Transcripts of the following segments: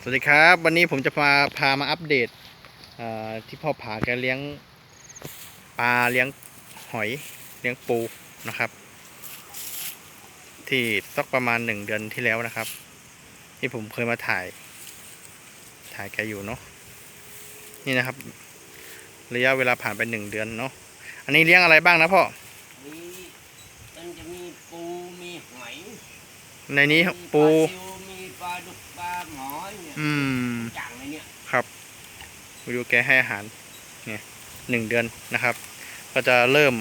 สวัสดีครับ วันนี้ผมจะพาพามาอัปเดตเอ่อที่พ่อผาแกเลี้ยงปลาเลี้ยงหอยเลี้ยงปูนะครับ ที่สักประมาณหนึ่งเดือนที่แล้วนะครับ ที่ผมเคยมาถ่าย ถ่ายแกอยู่เนาะนี่นะครับ ระยะเวลาผ่านไปหนึ่งเดือนเนาะอันนี้เลี้ยงอะไรบ้างนะพ่อมีมันจะมีปูมีหอยในนี้มีปูปลาซิวมีปลาดุกปลาหมอ เนี่ยอืมทุกอย่างเลยเนี่ยครับวิดีโอแกให้อาหารเนี่ยหนึ่งเดือนนะครับ ก็จะเริ่ม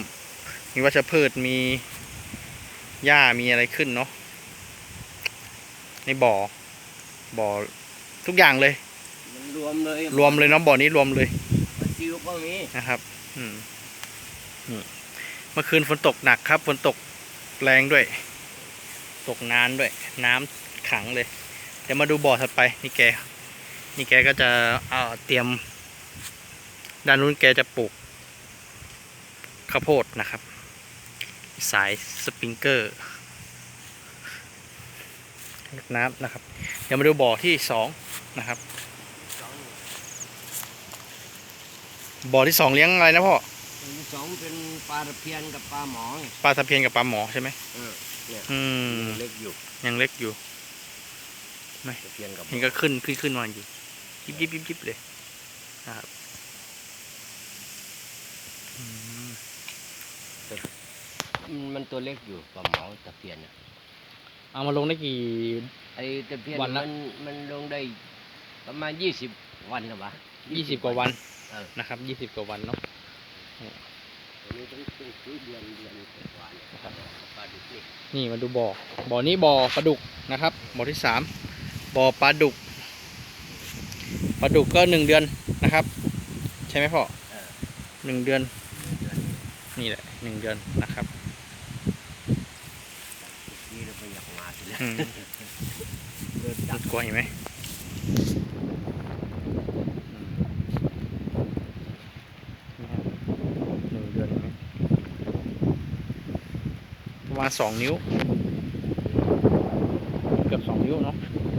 มีวัชพืชมีหญ้ามีอะไรขึ้นเนาะในบ่อ บ่อทุกอย่างเลย มันรวมเลยรวมเลยเนาะบ่อนี้รวมเลยปลาซิวก็มีนะครับ อืมนี่เมื่อคืนฝนตกหนักครับฝนตกแรงด้วย ตกนานด้วย น้ำขังเลยเดี๋ยวมาดูบ่อถัดไปนี่แก นี่แกก็จะเอาเตรียม ด้านนู้นแกจะปลูกข้าวโพดนะครับ สายสปริงเกอร์รดน้ำนะครับ เดี๋ยวมาดูบ่อที่สองนะครับสองบ่อที่สองเลี้ยงอะไรนะพ่อมีสองเป็นปลาตะเพียนกับปลาหมอไงปลาตะเพียนกับปลาหมอใช่ไหมเอออืมเล็กอยู่ยังเล็กอยู่ ตะเพียนกับหมอนี่ก็ขึ้นขึ้นขึ้นมาอยู่ยิบยิบยิบยิบเลยนะครับอืมมันตัวเล็กอยู่ปลาหมอตะเพียนอะเอามาลงได้กี่ไอ้ตะเพียนวันละมันมันลงได้ประมาณยี่สิบวันหรือวะยี่สิบกว่าวันเออนะครับยี่สิบกว่าวันเนาะอันนี้ต้องต้องซื้อเดือนเดือนกว่าเนี่ยนะครับปลาดุกนี่นี่มาดูบ่อบ่อนี้บ่อปลาดุกนะครับบ่อที่สาม บ่อปลาดุกปลาดุกก็หนึ่งเดือนนะครับ ใช่ไหมพ่อเออหนึ่งเดือนเดือน นี่แหละหนึ่งเดือนนะครับนี่เราไปอยากมาทีแล้วอืมเดินดักกลัวเห็นไหมหนึ่งเดือนเห็นไหมประมาณสองนิ้ว เกือบสองนิ้วเนาะซื้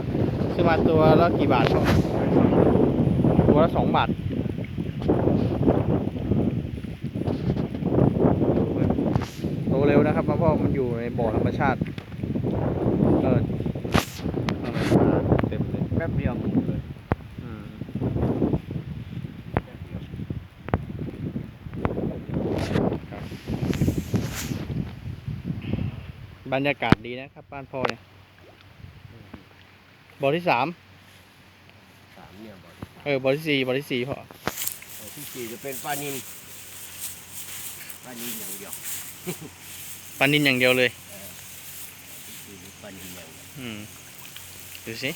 อมาตัวละกี่บาทครับตัวละสองบาทโตเร็วนะครับเพราะว่ามันอยู่ในบ่อธรรมชาติเออธรรมชาติเต็มเลยแป๊บเดียวหมดเลยอืมแป๊บเดียวบรรยากาศดีนะครับบ้านพ่อเนี่ย บ่อที่สามสามเนี่ยบอกเออบ่อที่สี่บ่อที่สี่พ่อที่สี่จะเป็นปลานินปลานินอย่างเดียวปลานินอย่างเดียวเลยที่สี่เป็นปลานินอย่างเดียวอืมดูสิ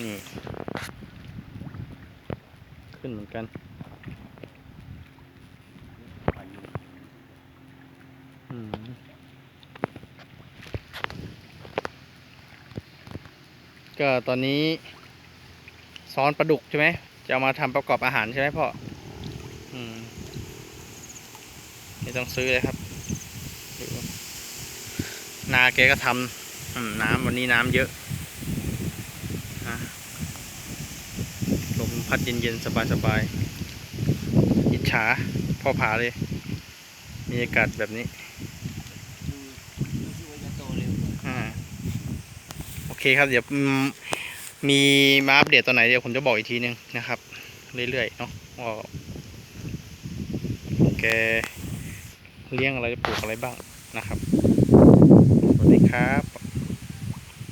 นี่ขึ้นเหมือนกันปลานินอืม ก็ตอนนี้ซ้อนปลาดุกใช่ไหมจะเอามาทำประกอบอาหารใช่ไหมพ่ออืมไม่ต้องซื้อเลยครับ นาแกก็ทำน้ำวันนี้น้ำเยอะลมพัดเย็นๆ สบายๆ อิจฉาพ่อผาเลยบรรยากาศแบบนี้ อืมรู้สึกว่าจะโตเร็วกว่า อ่าโอ เคครับเดี๋ยวมีมาอัปเดตตอนไหนเดี๋ยวผมจะบอกอีกทีนึงนะครับ เรื่อยๆเนาะแกเลี้ยงอะไรปลูกอะไรบ้างนะครับ สวัสดีครับ